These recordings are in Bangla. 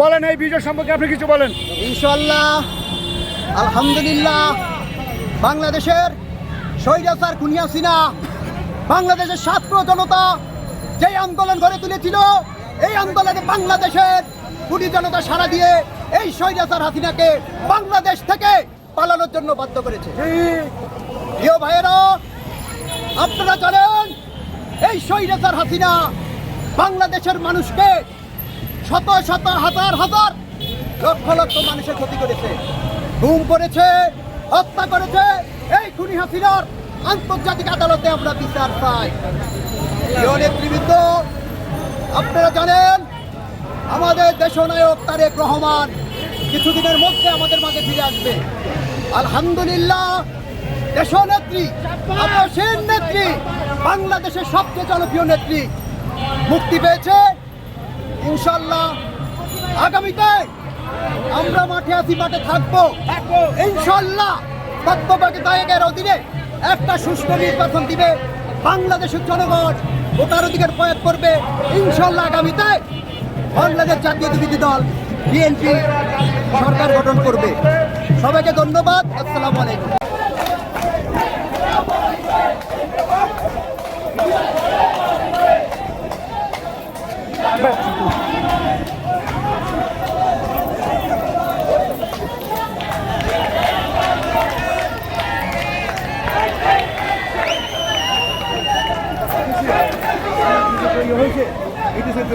বলেন এই বিজয় সম্পর্কে আপনি কিছু বলেন। ইনশাল্লাহ আলহামদুলিল্লাহ বাংলাদেশের স্বৈরাচার কুনিয়া সিনা বাংলাদেশের ছাত্র জনতা যেই আন্দোলন গড়ে তুলেছিল এই আন্দোলনে বাংলাদেশের কুড়ি জনতা সারা দিয়ে এই স্বৈরাচার হাসিনাকে বাংলাদেশ থেকে পালানোর জন্য বাধ্য করেছে। প্রিয় ভাইয়েরা আপনারা জানেন এই স্বৈরাচার হাসিনা বাংলাদেশের মানুষকে শত শত হাজার হাজার লক্ষ লক্ষ মানুষের ক্ষতি করেছে। ঘুম করেছে, হত্যা করেছে এই খুনি হাসিনার আন্তর্জাতিক আদালতে আমরা বিচার পাই নেতৃবৃন্দ, আপনারা জানেন, আমাদের দেশনায়ক তারেক রহমান কিছুদিনের মধ্যে আমাদের মাঝে ফিরে আসবে। আলহামদুলিল্লাহ, দেশনেত্রী আবাসের নেত্রী, বাংলাদেশের সবচেয়ে জনপ্রিয় নেত্রী মুক্তি পেয়েছে। ইনশাল্লাহ আগামীতে আমরা মাঠে আছি মাঠে থাকব। ইনশাল্লাহ তত্ত্ববাদী দায়কের অধীনে একটা সুষ্ঠু নির্বাচন দিবে বাংলাদেশের জনগণ। ভোটার অধিকার প্রয়োগ করবে। ইনশাল্লাহ আগামীতে বাংলাদেশ জাতীয় জাতীয়তাবাদী দল বিএনপি সরকার গঠন করবে। সবাইকে ধন্যবাদ। আসসালামু আলাইকুম। তৈরি হয়েছে এটি সহ্য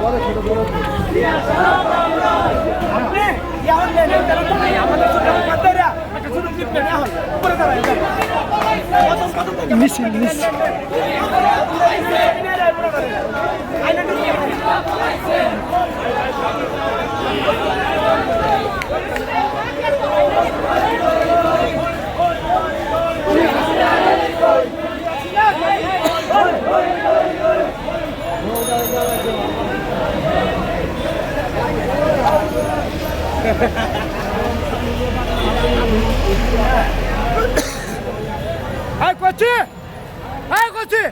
পরে ছোট বড় মিছিল মিছিল হ্যাঁ করছি হ্যাঁ করছি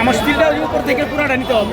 আমার স্টিলটা উপর থেকে পুরাটা নিতে হবে।